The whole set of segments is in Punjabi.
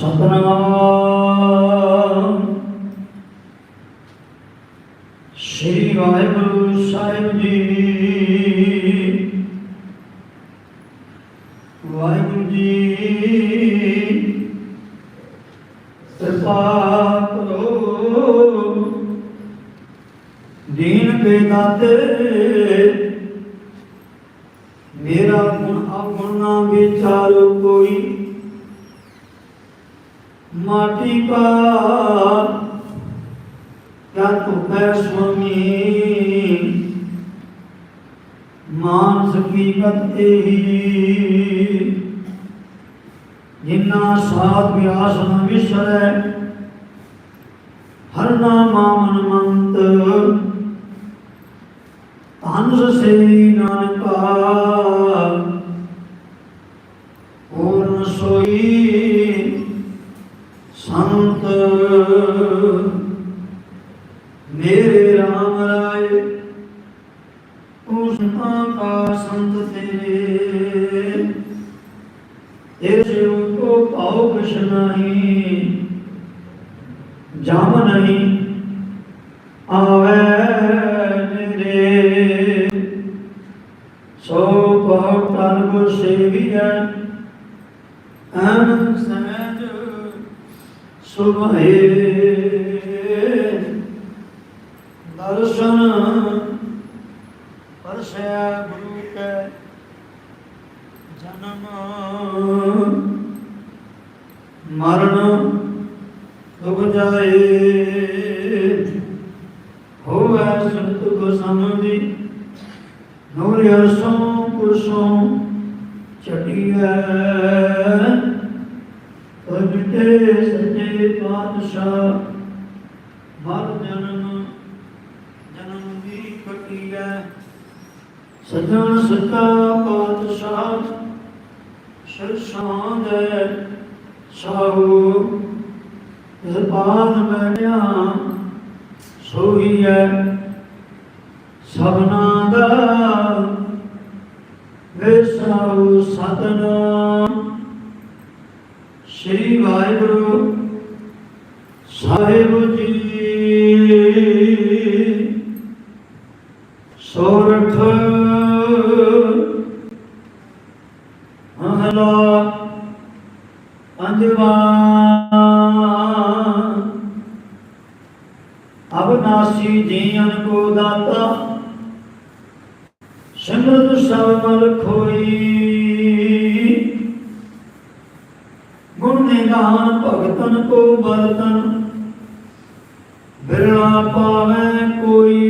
ਸਤਨਾਮ। ਸ੍ਰੀ ਵਾਹਿਗੁਰੂ ਸਾਹਿਬ ਜੀ। ਵਾਹਿਗੁਰੂ ਜੀ ਕਿਰਪਾ ਕਰੋ। ਦੀਨ ਕੇ ਦਾਤੇ, ਮੇਰਾ ਗੁਣ ਆਪਣ ਵਿਚਾਰੋ। ਕੋਈ ਮਾਟੀ ਕਾ ਕਿਆ ਤੁਮੈ ਸੁਆਮੀ। ਮਾਨਸ ਕੀ ਗਤ ਇਹੀ। ਜਿਨਾ ਸਾਧ ਵਿਆਸ ਨ ਵਿਸਰੈ ਹਰ ਨਾਮਾ ਮਨ ਮੰਤ। ਧਨ ਸੇ ਨਾਨਕਾ। ਸੰਤ ਮੇਰੇ RAM ਰਾਏ ਉਸਨਾ ਕਾ ਸੰਤ ਤੇਰੇ। ਤੇਰੇ ਕੋ ਪਾਉ ਕੁਛ ਨਹੀਂ, ਜਮ ਨਹੀਂ ਆਵੇ ਨੇਰੇ ਸੋ ਬਹੁ ਤਨ ਗੁਰ ਸੇਵੀਐ, ਅਨ ਸਹਿਜ ਸੁਭੇ ਦਰਸ਼ਨ ਪਰਸੈ ਗੁਰੂ ਕੈ ਜਨਮ ਮਰਨ ਦੁਖ ਜਾਏ ਹੋਵੇ ਸੰਤ ਕੋ ਸਮਝੀ ਨੂਰ ਅਰਸੋਂ ਕੁਰਸੋਂ ਚਟੀਐ ਅਜਿਤੇ ਸੱਚੇ ਪਾਤਸ਼ਾਹ ਮਰ ਜਨਮ ਜਨਮ ਦੀ ਕਟੀਐ। ਸਜਣ ਸੱਚਾ ਪਾਤਸ਼ਾਹ ਸਰਸਾਂ ਦੇ ਸਾਹੂ। ਜ਼ਬਾਨ ਬੈਠਿਆ ਸੋਈ ਹੈ ਸਭਨਾ ਦਾ ਵੇਸਾਉ ਸਤਨਾਮ। ਸ੍ਰੀ ਵਾਹਿਗੁਰੂ ਸਾਹਿਬ ਜੀ, ਸੋਰਠ ਮਹਲਾ ਪੰਜਵਾ ਅਬਨਾਸੀ ਜੀਵਨ ਕੋ ਦਾਤਾ, ਸਿਮਰਤ ਸਭ ਮਲ ਖੋਈ। ਗੁਣ ਨਿਗਾਨ ਭਗਤਨ ਕੋ ਬਰਤਨ ਬਿਰਲਾ ਪਾਵੇ ਕੋਈ।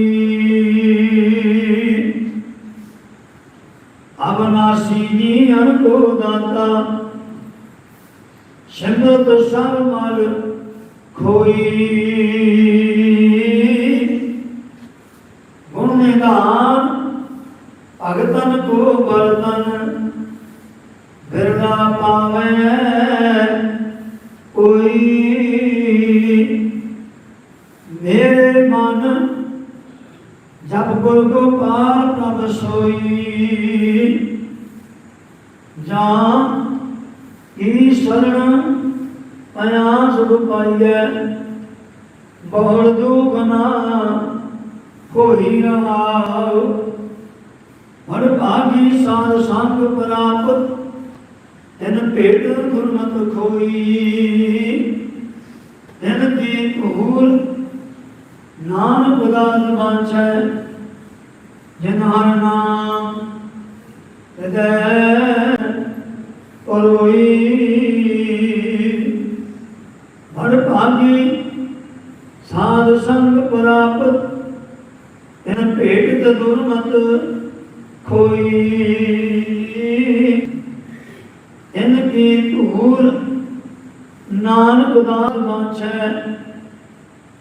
ਅਬਨਾਸੀ ਜੀਵਨ ਕੋ ਦਾਤਾ। ਸਿਮਰਤ ਸਭ ਮਲ ਖੋਈ। ਗੁਣ ਭਗਤਨ ਕੋ ਬਰਤਨ ਬਿਰਲਾ ਪਾਵੇ ਕੋਈ। ਮੇਰੇ ਮਨ, ਜਪ ਗੁਰ ਗੋਪਾਲ ਪ੍ਰਭ ਸੋਈ। ਜਾਂ ਕੀ ਸਰਣ ਪਿਆ ਸੁਖ ਪਾਈਐ ਬਹੁੜ ਦੁਖ ਨਾ ਕੋਈ ਰਹਾਉ। ਹਰ ਭਾਗੀ ਸਾਧ ਸੰਗ ਪ੍ਰਾਪਤ, ਤਿਨ ਭੇਟ ਗੁਰਮਤਿ ਖੋਈ। ਤਿਨ ਕੀ ਭੂਲ ਨਾਨਕ ਦਾਸ ਬਾਛੈ ਜਿਨ ਹਰ ਨਾਮ ਹਿਰਦੈ ਪਰੋਈ। ਹਰ ਭਾਗੀ ਸਾਧ ਸੰਗ ਪ੍ਰਾਪਤ, ਤਿਨ ਭੇਟ ਦੁਰਮਤ ਖੋਈ। ਇਨ ਕੀ ਧੂਰ ਨਾਨਕ ਦਾਸ ਬਾਛੈ